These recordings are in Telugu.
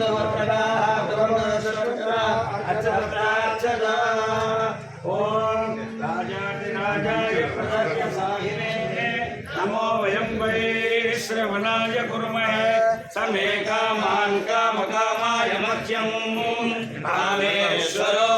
दवक्रा दवनशक्रा अचक्राचरा ॐ नमो। वयं वैश्रवणाय कुर्मः समे कामान् कामकामाय मह्यं कामेश्वरो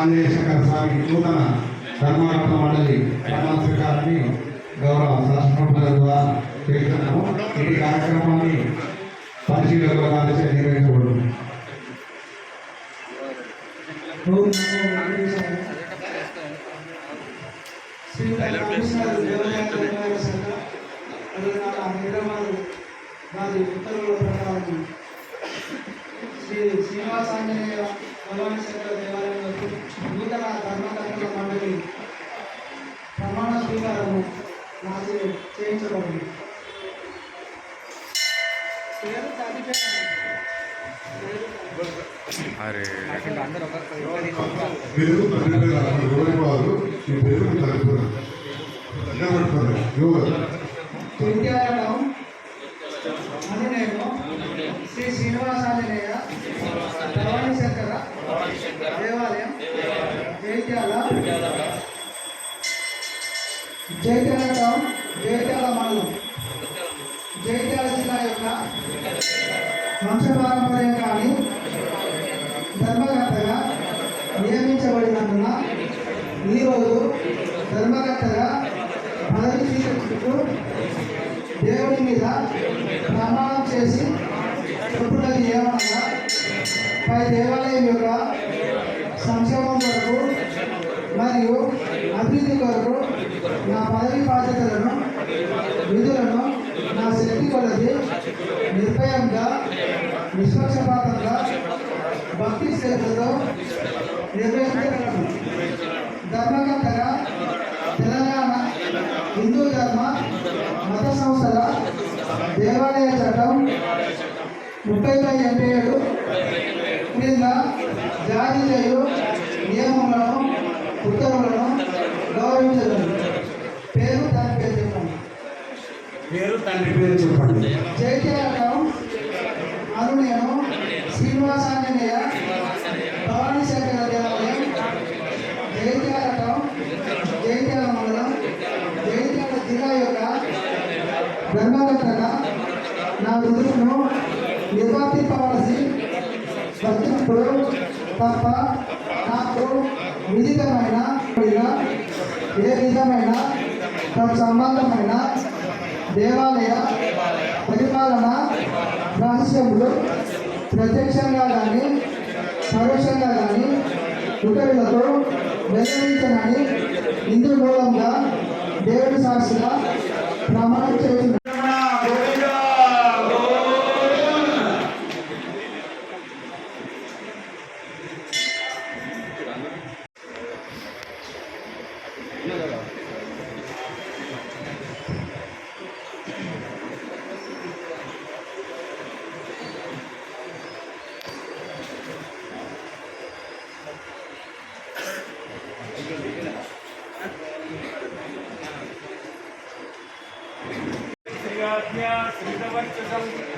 భవానందేయ శంకర స్వామి నూతన ధర్మరత్న మండలి ప్రమాణ గౌరవ శాసనసభ్యుల చేస్తున్నాము. ఈ కార్యక్రమాన్ని పరిశీలకుల ద్వారా నిర్వహించబడుతుంది. చేయించబడింది పేరు వారు ఈ నేను శ్రీ శ్రీనివాసాంజనేయ భవానీ శంకర దేవాలయం జైత్యాల జైత్యాల టౌన్ జైత్యాల మండలం జైత్యాల జిల్లా యొక్క వంశపారంపర్యం కానీ ధర్మకర్తగా నియమించబడినందున ఈరోజు ధర్మకర్తగా పదవి స్వీకరించుటకు దేవుని మీద ప్రమాణం చేసి చెప్పున్నది ఏమనగా పై దేవాలయం యొక్క సంక్షేమం కొరకు మరియు అభివృద్ధి కొరకు నా పదవి బాధ్యతలను విధులను నా శక్తి కొలది నిర్భయంగా నిష్పక్షపాతంగా భక్తి శ్రద్ధతో నిర్వహించగలను ధర్మకర్తగా తెలంగాణ హిందూ ధర్మ మత సంస్థల దేవాలయ చట్టం ముప్పై బై ఎనభై ఏడు. క్రింద జారీ చేయు నియమములను ఉత్తర్వులను గౌరవించగలను పేరు దాని పేరు చెప్పండి. పేరు తండ్రి పేరు చెప్పండి. జైత్యాలయం అను నేను శ్రీనివాసాంజనేయ భవానీ శంకర దేవాలయం జైత్యాలయం జైత్యాల మండలం జైత్యాల జిల్లా యొక్క ధర్మకర్తగా నా విధులను నిర్వర్తింపవలసి వచ్చినప్పుడు తప్ప నాకు విదితమైన ఏ విధమైన సంబంధమైన దేవాలయ పరిపాలన రహస్యములు ప్రత్యక్షంగా కానీ పరోక్షంగా కానీ ఇతరులతో వెల్లడించనని ఇందు మూలంగా దేవుడి సాక్షిగా ప్రమాణం చేస్తున్నారు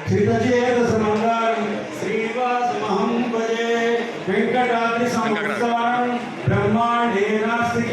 శ్రీతచేతసమంగారం శ్రీవాసమహం భజే వెంకటాద్రి సంస్థానం బ్రహ్మాండే నాస్తి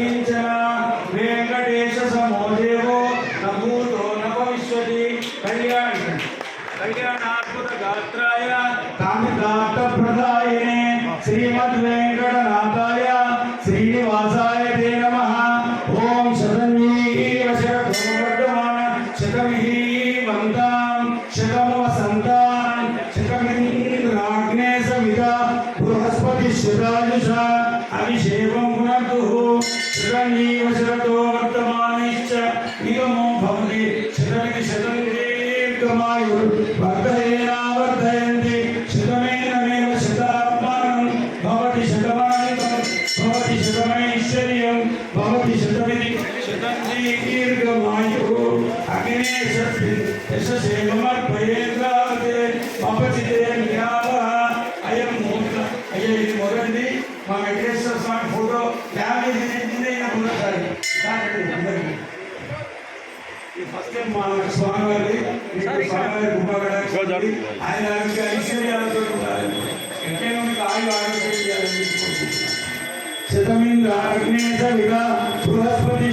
మా వెంకటేశ్వర స్వామి ఫోటో. డ్యామేజ్ అయింది మొదటిసారి ఫస్ట్ టైం మా స్వామి స్వామి ఆయన ఐశ్వర్యాలతో ఎక్కడైనా మీకు కోరుకుంటున్నాను. శతమింద్ర అగ్నేశ బృహస్పతి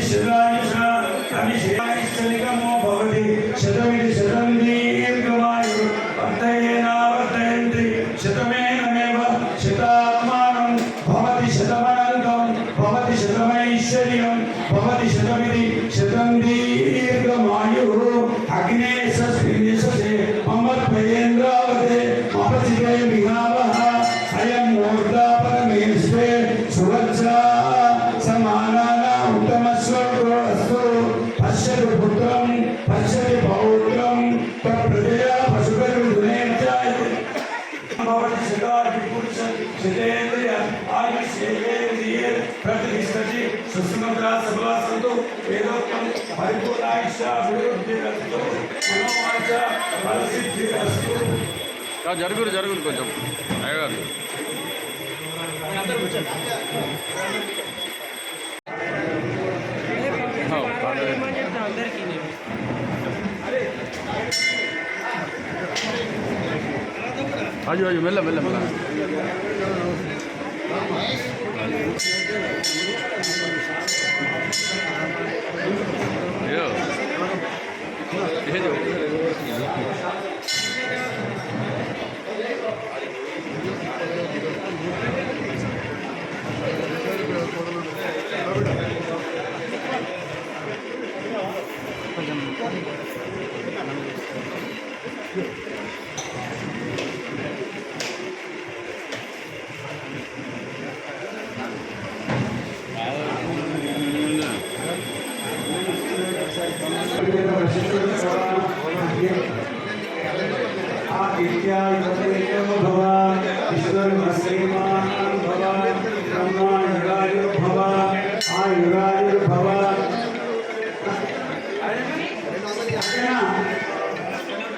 జరుగురు జరుగురు కొంచెం అయ్యగారు ఆ, పర్లేదు. అయ్యో అయ్యో మెల్ల మెల్ల మెల్ల అయ్యో కొంచెం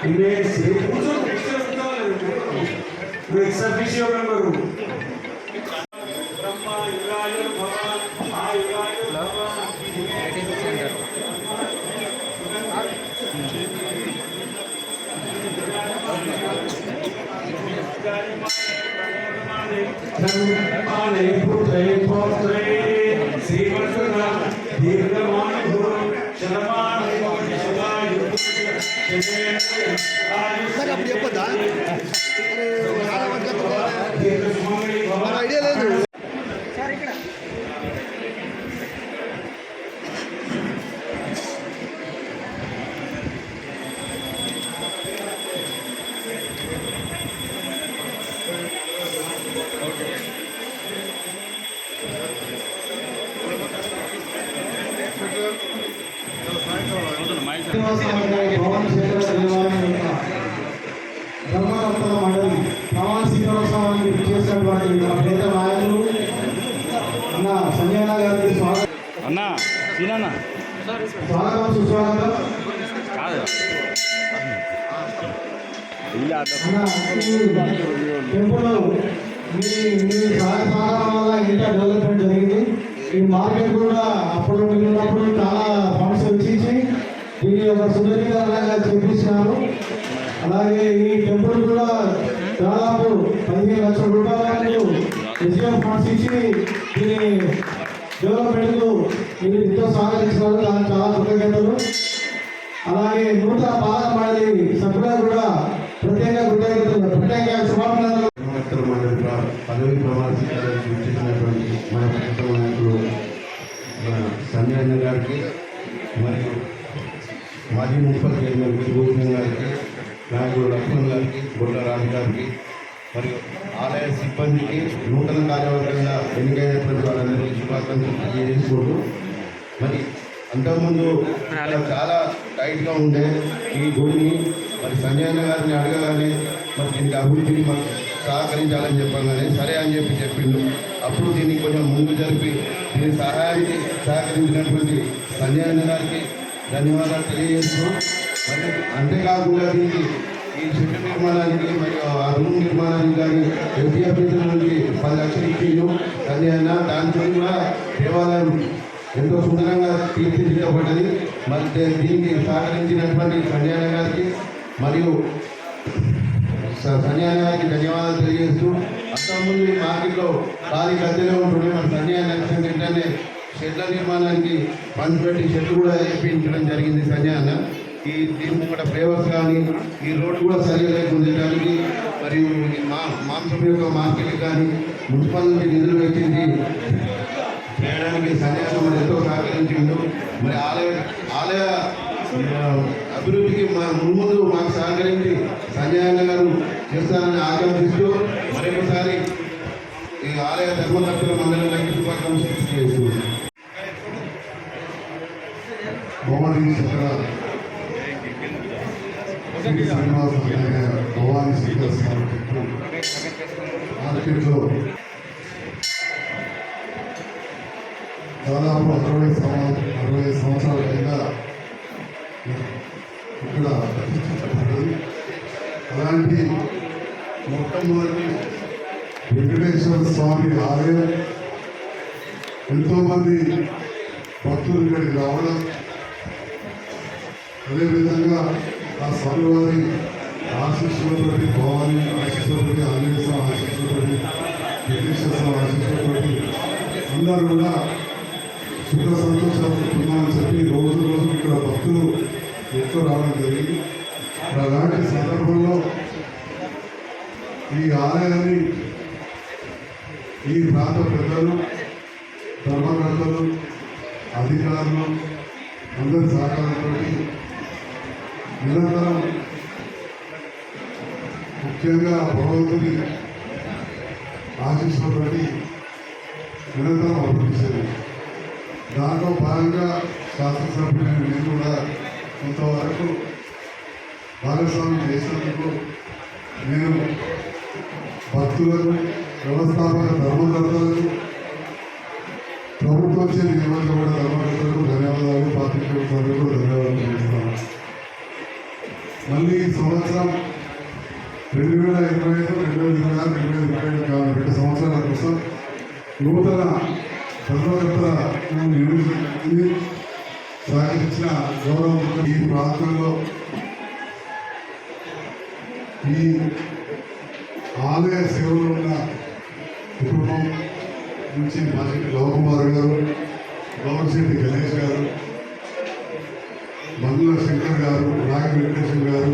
ఏదో ఎక్సఫిషియో మెంబరు ఐడియా లేదు. భవన దేవాలయం యొక్క ధర్మకర్తల మండలి ప్రమాణ శిఖరోత్సవానికి చేసినటువంటి మా పేద నాయకులు అన్న సంజయన గారికి స్వాగతం. అన్నా సీనన్నా స్వాగతం సుస్వాగతం. కాదు. ఈ టెంపుల్ మీ మీ సహాయ సహకారం వల్ల ఇంత డెవలప్మెంట్ జరిగింది. ఈ మార్కెట్ కూడా అప్పుడు మీరు చాలా ఫండ్స్ వచ్చించి దీన్ని ఒక సుందరీకరణగా చేపించినారు అలాగే ఈ టెంపుల్ కూడా దాదాపు పదిహేను లక్షల రూపాయలకు ఎస్డిఎం ఫండ్స్ ఇచ్చి దీన్ని డెవలప్మెంట్కు మీరు ఎంతో సహకరించినారు. దానికి చాలా కృతజ్ఞతలు. అలాగే నూతన పాలన మండలి సభ్యులకు కూడా ప్రత్యేక కృతజ్ఞతలు. ప్రత్యేక శుభాభినందనలు. పదవి ప్రమాణ స్వీకారానికి విచ్చేసినటువంటి మన ప్రభుత్వ నాయకులు సంజయ్ గారికి మరియు మాజీ మున్సిపల్ చైర్మన్ విభూషణ్ గారికి నాయకుడు లక్ష్మణ్ గారికి బొడ్ల రాజు గారికి మరియు ఆలయ సిబ్బందికి నూతన కార్యవర్గంగా ఎన్నికైనటువంటి వాళ్ళందరికీ శుభాకాంక్షలు తెలియజేసుకుంటూ మరి అంతకుముందు చాలా టైట్గా ఉండే ఈ గుడిని మరి సంజయ్ గారిని అడగగానే మరి దీనికి అభివృద్ధిని మనం సహకరించాలని చెప్పగానే సరే అని చెప్పి చెప్పిండు. అప్పుడు దీన్ని కొంచెం ముందు జరిపి దీని సహాయానికి సహకరించినటువంటి సంజయ్ గారికి ధన్యవాదాలు తెలియజేస్తున్నాం మరి అంతేకాకుండా దీనికి ఈ చెట్టు నిర్మాణానికి మరియు ఆ రూమ్ నిర్మాణానికి కానీ ఎఫ్డిఎఫ్ నుండి పది లక్షలు ఇచ్చిండు. సంజయ్ అన్న దానితో కూడా దేవాలయం ఎంతో సుందరంగా తీర్చిదిద్దబడ్డది. మరి దీన్ని సహకరించినటువంటి సంజయ్ గారికి మరియు స- గారికి ధన్యవాదాలు తెలియజేస్తూ అంతకుముందు ఈ మార్కెట్లో ఖాళీ గద్దెలో ఉంటుండే మన సంజయ్ అన్న తింటేనే షెడ్ల నిర్మాణానికి ఫండ్స్ పెట్టి షెడ్లు కూడా వేయించడం జరిగింది సంజయ్ అన్న. ఈ దీని కూడా ఫ్లేవర్స్ కానీ ఈ రోడ్డు కూడా సరిగా లేకుండా దానికి మరియు మా మాంసం యొక్క మార్కెట్ కానీ మున్సిపల్ నుంచి నిధులు వెచ్చించి చేయడానికి సన్యాసం మరి ఎంతో సహకరించిండు. మరి ఆలయ ఆలయ అభివృద్ధికి మా ముందు మాకు సహకరించి సంజయ్ అన్న గారు చేస్తానని ఆకాంక్షిస్తూ మరొకసారి ఈ ఆలయ ధర్మకర్తల మండలానికి శుభాకాంక్షలు చేస్తున్నాను భవానీ శంకర. శ్రీ శ్రీనివాస భవానీ శంకర స్వామి టెంపుల్ మార్కెట్లో దాదాపు అరవై సంవత్సరాలు అరవై సంవత్సరాల కింద ఇక్కడ ప్రతిష్ఠించబడ్డది అలాంటి మొట్టమొదటి వెంకటేశ్వర స్వామి ఆలయం ఎంతోమంది భక్తులు ఇక్కడికి రావడం అదేవిధంగా ఆ స్వామివారి ఆశిస్సులతోటి భవాని ఆశిస్సులతోటి ఆంజనేయ ఆశిస్సులతోటి వెంకటేశ్వర ఆశిస్సులతోటి అందరూ కూడా సుఖ సంతోషాలని చెప్పి రోజు రోజు ఇక్కడ భక్తులు ఎక్కువ రావడం జరిగింది. అలాంటి సందర్భంలో ఈ ఆలయాన్ని ఈ ప్రాంత పెద్దలు ధర్మకర్తలు అధికారులు అందరి సహకారంతో నిరంతరం ముఖ్యంగా భగవంతుని ఆశీస్సులతోటి నిరంతరం అభివృద్ధి చేయాలి. దాంట్లో భాగంగా శాసనసభ్యులు నేను కూడా కొంతవరకు భాగస్వామ్యం చేసినందుకు నేను భక్తులకు వ్యవస్థాపక ధర్మకర్తలకు ప్రభుత్వంచే నియమించబడిన ధర్మకర్తలకు ధన్యవాదాలు పాత్రికేయుల మళ్ళీ ఈ సంవత్సరం రెండు వేల ఇరవై ఐదు రెండు వేల ఇరవై ఆరు రెండు వేల ఇరవై ఐదు కావాలి రెండు సంవత్సరాల కోసం నూతన ధర్మకర్తలను నియమించింది సహకరించిన గౌరవం ఈ ప్రాంతంలో ఈ ఆలయ సేవలో ఉన్న కుటుంబం నుంచి మాజీ లవకుమార్ గారు గౌరశెట్టి గణేష్ గారు మందుల శంకర్ గారు నాగ వెంకటేశ్వర గారు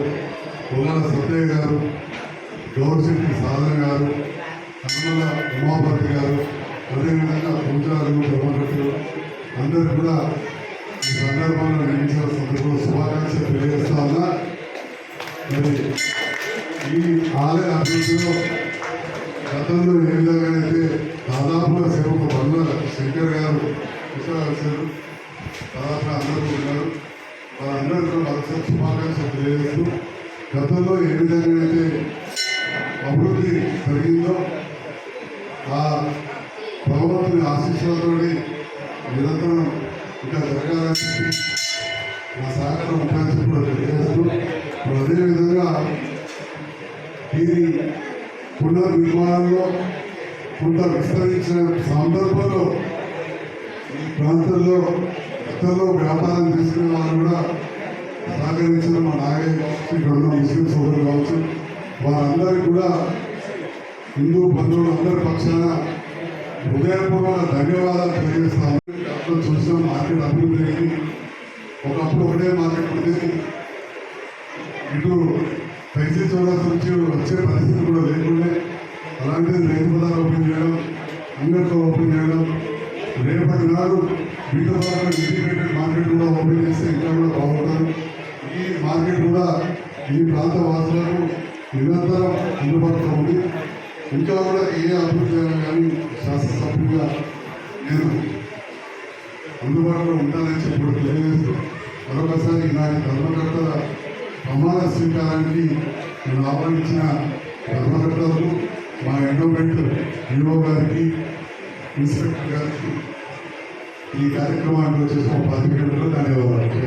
పొలాల సత్తయ్య గారు గౌరశెట్టి సాధన గారు కన్నల ఉమాపతి గారు అదేవిధంగా పూజారులు ధర్మకర్తలు అందరూ కూడా ఈ సందర్భంలో నిర్మించిన సందర్భంలో శుభాకాంక్షలు తెలియజేస్తా ఉన్నా. మరి ఈ ఆలయ అభివృద్ధిలో గతంలో ఏ విధంగానైతే దాదాపుగా సేవకు బండ్ల శంకర్ గారు కృష్ణరావు దాదాపుగా అందరూ ఉన్నారు. వారందరికీ మరొకసారి శుభాకాంక్షలు తెలియజేస్తూ గతంలో ఏ విధంగా అయితే అభివృద్ధి జరిగిందో ఆ భగవంతుని ఆశీస్సులతో నిరంతరం ఇంకా జరగాలని మా నా సహకారం ఉపయోగించి కూడా తెలియజేస్తూ అదేవిధంగా దీని పునర్నిర్మాణంలో కొంత విస్తరించిన సందర్భంలో ఈ ప్రాంతంలో గతంలో వ్యాపారం చేసుకునే వాళ్ళు కూడా సహకరించిన మా నాగయ్య కావచ్చు ఇక్కడ ఉన్న ముస్లిం సోదరులు కావచ్చు. వారందరికీ కూడా హిందూ బంధువులు అందరి పక్షాన హృదయపూర్వక ధన్యవాదాలు తెలియజేస్తాము అప్పుడు చూసిన మార్కెట్ అభివృద్ధి అయింది. ఒకప్పుడు ఒకటే మార్కెట్ ఉండేది. ఇటు పైసీ చూడాల్సి నుంచి వచ్చే పరిస్థితి బీట పాటు ఇండిపెండెంట్ మార్కెట్ కూడా ఓపెన్ చేస్తే ఇంకా కూడా బాగుంటారు ఈ మార్కెట్ కూడా ఈ ప్రాంత వాసులకు నిరంతరం అందుబాటులో ఉంది. ఇంకా కూడా ఏ అభివృద్ధి కానీ శాసనసభ్యులుగా నేను అందుబాటులో ఉంటానని చెప్పి తెలియజేస్తూ మరొకసారి నాటి ధర్మకర్తల ప్రమాణ స్వీకారానికి నేను ఆహ్వానించిన ధర్మకర్తలకు మా ఎండోమెంట్ ఈఓ గారికి ఇన్స్పెక్టర్ గారికి ఈ కార్యక్రమానికి వచ్చేసిన పది గంటలు ధన్యవాదాలు